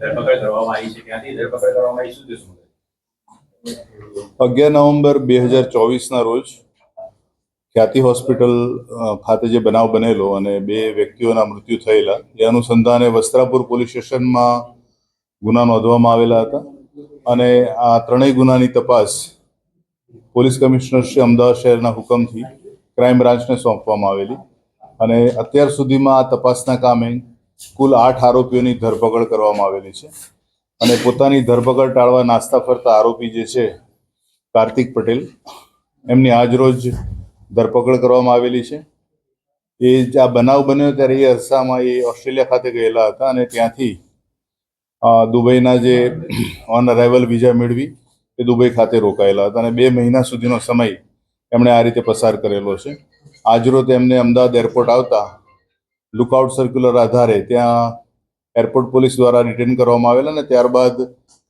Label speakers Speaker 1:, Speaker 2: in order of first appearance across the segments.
Speaker 1: ધરપકડ કરવામાં આવી છે ક્યાંથી? ધરપકડ કરવામાં આવી શું
Speaker 2: અગિયાર નવેમ્બર બે હજાર ચોવીસના રોજ ખ્યાતિ હોસ્પિટલ ખાતે જે બનાવ બનેલો અને બે વ્યક્તિઓના મૃત્યુ થયેલા, એ અનુસંધાને વસ્ત્રાપુર પોલીસ સ્ટેશનમાં ગુના નોંધવામાં આવેલા હતા અને આ ત્રણેય ગુનાની તપાસ પોલીસ કમિશનર શ્રી અમદાવાદ શહેરના હુકમથી ક્રાઇમ બ્રાન્ચને સોંપવામાં આવેલી અને અત્યાર સુધીમાં આ તપાસના કામે કુલ આઠ આરોપીઓની ધરપકડ કરવામાં આવેલી છે. અને પોતાની ધરપકડ ટાળવા નાસ્તા ફરતા આરોપી જે છે, કાર્તિક પટેલ, એમની આજરોજ ધરપકડ કરવામાં આવેલી છે. એ આ બનાવ બન્યો ત્યારે એ અરસામાં એ ઓસ્ટ્રેલિયા ખાતે ગયેલા હતા અને ત્યાંથી દુબઈના જે ઓન અરાઇવલ વિઝા મેળવી એ દુબઈ ખાતે રોકાયેલા હતા અને બે મહિના સુધીનો સમય એમણે આ રીતે પસાર કરેલો છે. આજરોજ એમને અમદાવાદ એરપોર્ટ આવતા લુકઆઉટ સર્ક્યુલર આધારે ત્યાં એરપોર્ટ પોલીસ દ્વારા રિટેન કરવામાં આવેલા અને ત્યારબાદ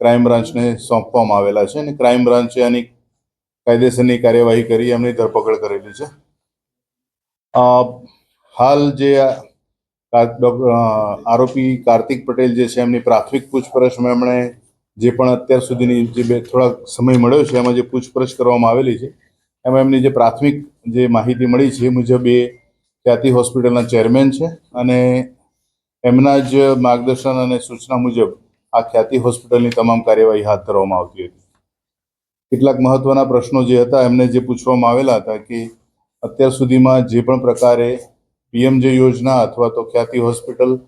Speaker 2: ક્રાઇમ બ્રાન્ચને સોંપવામાં આવેલા છે અને ક્રાઇમ બ્રાન્ચે આની કાયદેસરની કાર્યવાહી કરી, એમની ધરપકડ કરેલી છે. હાલ જે આરોપી કાર્તિક પટેલ જે છે, એમની પ્રાથમિક પૂછપરછમાં એમણે જે પણ અત્યાર સુધીની જે બે, થોડાક સમય મળ્યો છે, એમાં જે પૂછપરછ કરવામાં આવેલી છે, એમાં એમની જે પ્રાથમિક જે માહિતી મળી છે એ મુજબ એ ખ્યાતિ હોસ્પિટલના ચેરમેન છે અને એમના જ માર્ગદર્શન અને સૂચના મુજબ આ ખ્યાતિ હોસ્પિટલની તમામ કાર્યવાહી હાથ ધરવામાં આવતી હતી. કેટલાક મહત્વના પ્રશ્નો જે હતા, એમને જે પૂછવામાં આવેલા હતા કે અત્યાર સુધીમાં જે પણ પ્રકારે પીએમજે યોજના અથવા તો ખ્યાતિ હોસ્પિટલ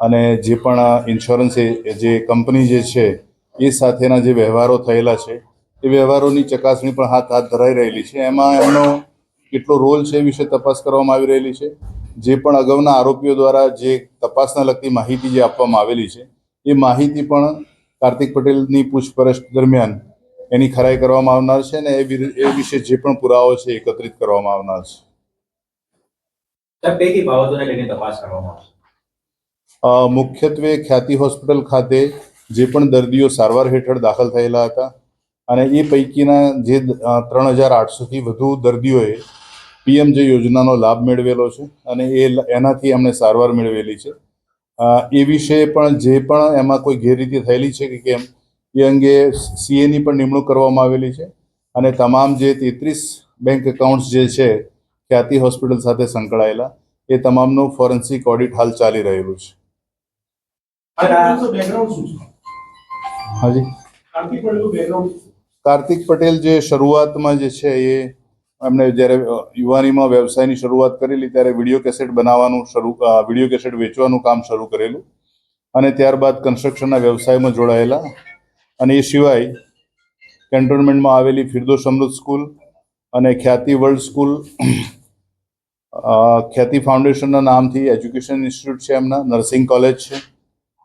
Speaker 2: અને જે પણ ઇન્સ્યોરન્સ એ- જે કંપની જે છે, એ સાથેના જે વ્યવહારો થયેલા છે, એ વ્યવહારોની ચકાસણી પણ હાથ હાથ ધરાઈ રહેલી છે. એમાં એમનો કેટલો રોલ છે એ વિશે તપાસ કરવામાં આવી રહેલી છે. જે પણ અગાઉના આરોપીઓ દ્વારા જે તપાસના લગતી માહિતી જે આપવામાં આવેલી છે એ માહિતી પણ કાર્તિક પટેલની પૂછપરછ દરમિયાન એની ખરાઈ કરવામાં આવનાર છે અને એ વિશે જે પણ પુરાવો છે એકત્રિત કરવામાં આવનાર છે. મુખ્યત્વે ખ્યાતિ હોસ્પિટલ ખાતે જે પણ દર્દીઓ સારવાર હેઠળ દાખલ થયેલા હતા અને એ પૈકીના જે ત્રણ હજાર આઠસોથી વધુ દર્દીઓએ પીએમજે યોજનાનો લાભ મેળવેલો છે અને એ એનાથી અમને સારવાર મેળવેલી છે. એ વિશે પણ જે પણ એમાં કોઈ ગેરરીતિ થયેલી છે કે કેમ એ અંગે સીએની પણ નિમણૂક કરવામાં આવેલી છે અને તમામ જે તેત્રીસ બેંક એકાઉન્ટ્સ જે છે ખ્યાતિ હોસ્પિટલ સાથે સંકળાયેલા એ તમામનું ફોરેન્સિક ઓડિટ હાલ ચાલી રહેલું છે. હાજી?
Speaker 3: કાર્તિક
Speaker 2: પટેલ જે શરૂઆતમાં જે છે એ એમણે જ્યારે યુવાનીમાં વ્યવસાયની શરૂઆત કરેલી, ત્યારે વીડિયો કેસેટ બનાવવાનું શરૂ વીડિયો કેસેટ વેચવાનું કામ શરૂ કરેલું. અને ત્યારબાદ કન્સ્ટ્રક્શનના વ્યવસાયમાં જોડાયેલા. અને એ સિવાય કેન્ટોનમેન્ટમાં આવેલી ફિરદો અમૃત સ્કૂલ અને ખ્યાતિ વર્લ્ડ સ્કૂલ ખ્યાતિ ફાઉન્ડેશનના નામથી એજ્યુકેશન ઇન્સ્ટિટ્યૂટ છે એમના નર્સિંગ કોલેજ છે.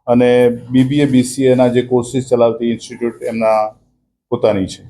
Speaker 2: અને બીબીએ બીસીએના જે કોર્સિસ ચલાવતી ઇન્સ્ટિટ્યૂટ એમના પોતાની છે.